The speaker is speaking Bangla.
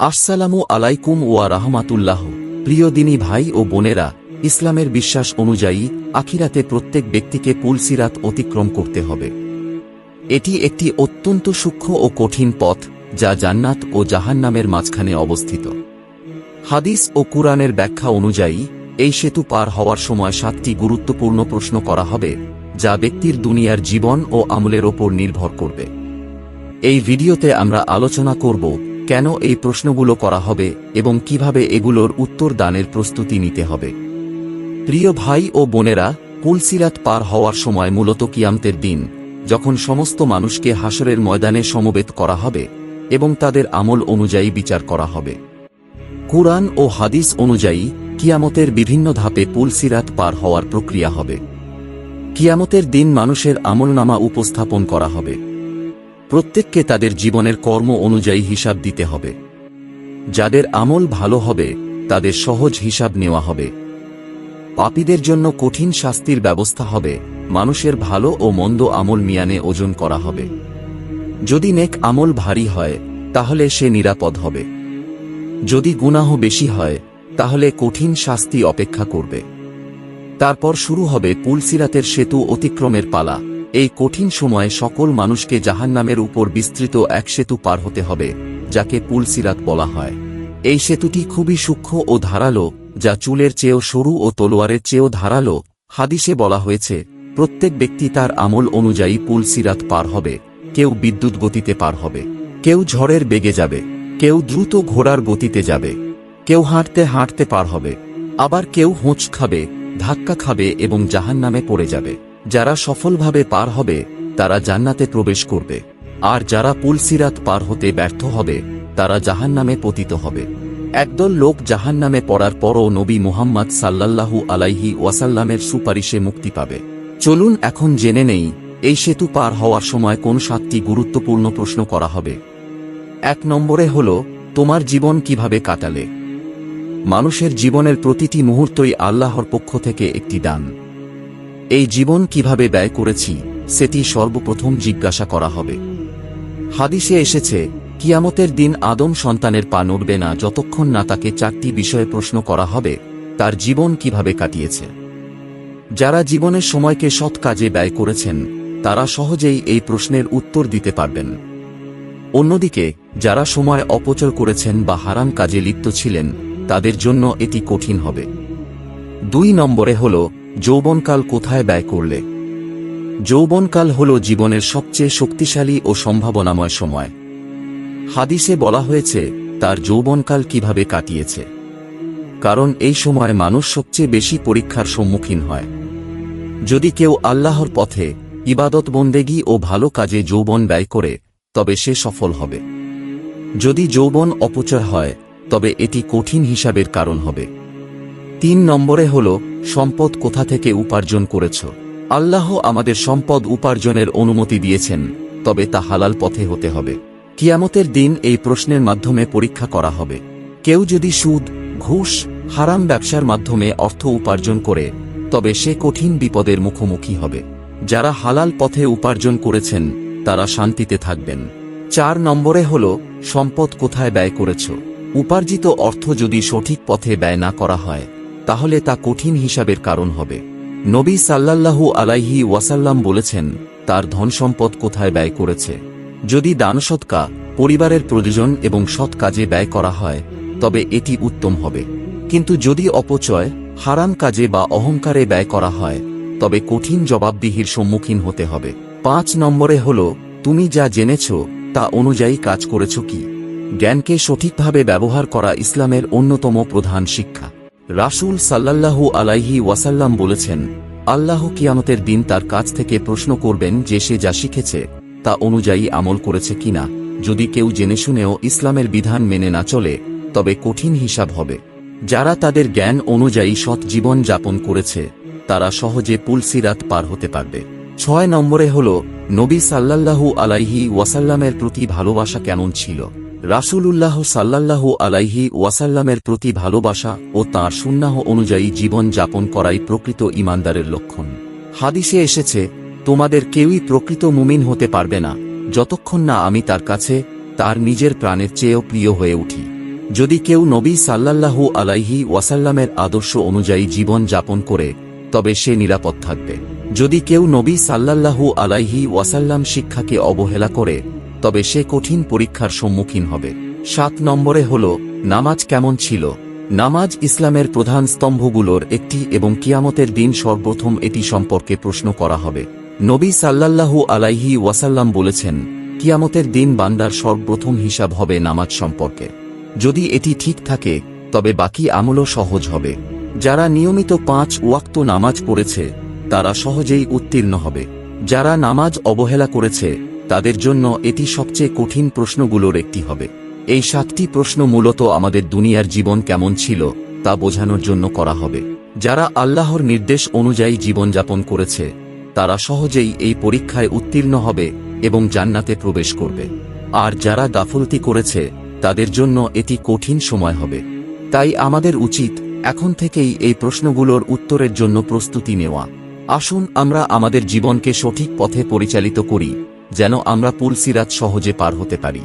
আসসালামু আলাইকুম ওয়া রাহমাতুল্লাহ। প্রিয় দিনী ভাই ও বোনেরা, ইসলামের বিশ্বাস অনুযায়ী আখিরাতে প্রত্যেক ব্যক্তিকে পুলসিরাত অতিক্রম করতে হবে। এটি একটি অত্যন্ত সূক্ষ্ম ও কঠিন পথ যা জান্নাত ও জাহান্নামের মাঝখানে অবস্থিত। হাদিস ও কুরআনের ব্যাখ্যা অনুযায়ী, এই সেতু পার হওয়ার সময় সাতটি গুরুত্বপূর্ণ প্রশ্ন করা হবে, যা ব্যক্তির দুনিয়ার জীবন ও আমলের ওপর নির্ভর করবে। এই ভিডিওতে আমরা আলোচনা করব কেন এই প্রশ্নগুলো করা হবে এবং কীভাবে এগুলোর উত্তর দানের প্রস্তুতি নিতে হবে? প্রিয় ভাই ও বোনেরা, কুলসিরাত পার হওয়ার সময় মূলত কিয়ামতের দিন, যখন সমস্ত মানুষকে হাসরের ময়দানে সমবেত করা হবে এবং তাদের আমল অনুযায়ী বিচার করা হবে। কুরআন ও হাদিস অনুযায়ী কিয়ামতের বিভিন্ন ধাপে পুলসিরাত পার হওয়ার প্রক্রিয়া হবে। কিয়ামতের দিন মানুষের আমলনামা উপস্থাপন করা হবে। প্রত্যেককে তাদের জীবনের কর্ম অনুযায়ী হিসাব দিতে হবে। যাদের আমল ভালো হবে, তাদের সহজ হিসাব নেওয়া হবে। পাপীদের জন্য কঠিন শাস্তির ব্যবস্থা হবে, মানুষের ভালো ও মন্দ আমল মিয়ানে ওজন করা হবে। যদি নেক আমল ভারী হয়, তাহলে সে নিরাপদ হবে। যদি গুনাহ বেশি হয়, তাহলে কঠিন শাস্তি অপেক্ষা করবে। তারপর শুরু হবে পুলসিরাতের সেতু অতিক্রমের পালা। এই কঠিন সময়ে সকল মানুষকে জাহান্নামের উপর বিস্তৃত এক সেতু পার হতে হবে, যাকে পুলসিরাত বলা হয়। এই সেতুটি খুবই সূক্ষ্ম ও ধারালো, যা চুলের চেয়েও সরু ও তলোয়ারের চেয়েও ধারালো, হাদিসে বলা হয়েছে, প্রত্যেক ব্যক্তি তার আমল অনুযায়ী পুলসিরাত পার হবে, কেউ বিদ্যুৎ গতিতে পার হবে, কেউ ঝড়ের বেগে যাবে, কেউ দ্রুত ঘোড়ার গতিতে যাবে, কেউ হাঁটতে হাঁটতে পার হবে, আবার কেউ হোঁচ খাবে, ধাক্কা খাবে এবং জাহান্নামে পড়ে যাবে। যারা সফলভাবে পার হবে, তারা জান্নাতে প্রবেশ করবে। আর যারা পুলসিরাত পার হতে ব্যর্থ হবে, তারা জাহান্নামে পতিত হবে। একদল লোক জাহান্নামে পড়ার পরও নবী মুহাম্মদ সাল্লাল্লাহু আলাইহি ওয়াসাল্লামের সুপারিশে মুক্তি পাবে। চলুন এখন জেনে নেই, এই সেতু পার হওয়ার সময় কোন সাতটি গুরুত্বপূর্ণ প্রশ্ন করা হবে। এক নম্বরে হল, তোমার জীবন কীভাবে কাটালে? মানুষের জীবনের প্রতিটি মুহূর্তই আল্লাহর পক্ষ থেকে একটি দান। এই জীবন কীভাবে ব্যয় করেছি, সেটি সর্বপ্রথম জিজ্ঞাসা করা হবে। হাদিসে এসেছে, কিয়ামতের দিন আদম সন্তানের পা নড়বে না যতক্ষণ না তাকে চারটি বিষয়ে প্রশ্ন করা হবে, তার জীবন কীভাবে কাটিয়েছে। যারা জীবনের সময়কে সৎ কাজে ব্যয় করেছেন, তারা সহজেই এই প্রশ্নের উত্তর দিতে পারবেন। অন্যদিকে, যারা সময় অপচয় করেছেন বা হারাম কাজে লিপ্ত ছিলেন, তাদের জন্য এটি কঠিন হবে। দুই নম্বরে হল যৌবনকাল কোথায় ব্যয় করলে? যৌবনকাল হল জীবনের সবচেয়ে শক্তিশালী ও সম্ভাবনাময় সময়। হাদিসে বলা হয়েছে, তার যৌবনকাল কীভাবে কাটিয়েছে? কারণ এই সময় মানুষ সবচেয়ে বেশি পরীক্ষার সম্মুখীন হয়। যদি কেউ আল্লাহর পথে ইবাদত বন্দেগী ও ভালো কাজে যৌবন ব্যয় করে, তবে সে সফল হবে। যদি যৌবন অপচয় হয়, তবে এটি কঠিন হিসাবের কারণ হবে। তিন নম্বরে হল সম্পদ কোথা থেকে উপার্জন করেছ? আল্লাহ আমাদের সম্পদ উপার্জনের অনুমতি দিয়েছেন, তবে তা হালাল পথে হতে হবে। কিয়ামতের দিন এই প্রশ্নের মাধ্যমে পরীক্ষা করা হবে। কেউ যদি সুদ, ঘুষ, হারাম ব্যবসার মাধ্যমে অর্থ উপার্জন করে, তবে সে কঠিন বিপদের মুখোমুখি হবে। যারা হালাল পথে উপার্জন করেছেন, তারা শান্তিতে থাকবেন। চার নম্বরে হল, সম্পদ কোথায় ব্যয় করেছ? উপার্জিত অর্থ যদি সঠিক পথে ব্যয় না করা হয় তাহলে তা কঠিন হিসাবের কারণ হবে। নবী সাল্লাল্লাহু আলাইহি ওয়াসাল্লাম বলেছেন, তার ধন সম্পদ কোথায় ব্যয় করেছে? যদি দানসৎকা পরিবারের প্রয়োজন এবং সৎ কাজে ব্যয় করা হয়, তবে এটি উত্তম হবে। কিন্তু যদি অপচয়, হারাম কাজে বা অহংকারে ব্যয় করা হয়, তবে কঠিন জবাবদিহির সম্মুখীন হতে হবে। পাঁচ নম্বরে হল, তুমি যা জেনেছ, তা অনুযায়ী কাজ করেছ কি? জ্ঞানকে সঠিকভাবে ব্যবহার করা ইসলামের অন্যতম প্রধান শিক্ষা। রাসূল সাল্লাল্লাহু আলাইহি ওয়াসাল্লাম বলেছেন, আল্লাহ কিয়ামতের দিন তার কাছ থেকে প্রশ্ন করবেন যে সে যা শিখেছে, তা অনুযায়ী আমল করেছে কিনা। যদি কেউ জেনে শুনেও ইসলামের বিধান মেনে না চলে, তবে কঠিন হিসাব হবে। যারা তাদের জ্ঞান অনুযায়ী সৎ জীবন যাপন করেছে, তারা সহজে পুলসিরাত পার হতে পারবে। ছয় নম্বরে হল, নবী সাল্লাল্লাহু আলাইহি ওয়াসাল্লামের প্রতি ভালোবাসা কেমন ছিল? রাসূলুল্লাহ সাল্লাল্লাহু আলাইহি ওয়াসাল্লামের প্রতি ভালোবাসা ও তাঁর সুন্নাহ অনুযায়ী জীবন যাপন করাই প্রকৃত ইমানদারের লক্ষণ। হাদিসে এসেছে, তোমাদের কেউই প্রকৃত মুমিন হতে পারবে না, যতক্ষণ না আমি তার কাছে, তার নিজের প্রাণের চেয়েও প্রিয় হয়ে উঠি। যদি কেউ নবী সাল্লাল্লাহু আলাইহি ওয়াসাল্লামের আদর্শ অনুযায়ী জীবন যাপন করে, তবে সে নিরাপদ থাকবে। যদি কেউ নবী সাল্লাল্লাহু আলাইহি ওয়াসাল্লাম শিক্ষাকে অবহেলা করে তবে সে কঠিন পরীক্ষার সম্মুখীন হবে। সাত নম্বরে হল, নামাজ কেমন ছিল? নামাজ ইসলামের প্রধান স্তম্ভগুলোর একটি এবং কিয়ামতের দিন সর্বপ্রথম এটি সম্পর্কে প্রশ্ন করা হবে। নবী সাল্লাল্লাহু আলাইহি ওয়াসাল্লাম বলেছেন, কিয়ামতের দিন বান্দার সর্বপ্রথম হিসাব হবে নামাজ সম্পর্কে। যদি এটি ঠিক থাকে, তবে বাকি আমলও সহজ হবে। যারা নিয়মিত পাঁচ ওয়াক্ত নামাজ পড়েছে, তারা সহজেই উত্তীর্ণ হবে। যারা নামাজ অবহেলা করেছে তাদের জন্য এটি সবচেয়ে কঠিন প্রশ্নগুলোর একটি হবে। এই সাতটি প্রশ্ন মূলত আমাদের দুনিয়ার জীবন কেমন ছিল, তা বোঝানোর জন্য করা হবে। যারা আল্লাহর নির্দেশ অনুযায়ী জীবনযাপন করেছে, তারা সহজেই এই পরীক্ষায় উত্তীর্ণ হবে এবং জান্নাতে প্রবেশ করবে। আর যারা গাফলতি করেছে, তাদের জন্য এটি কঠিন সময় হবে। তাই আমাদের উচিত এখন থেকেই এই প্রশ্নগুলোর উত্তরের জন্য প্রস্তুতি নেওয়া। আসুন আমরা আমাদের জীবনকে সঠিক পথে পরিচালিত করি যেন আমরা পুলসিরাত সহজে পার হতে পারি।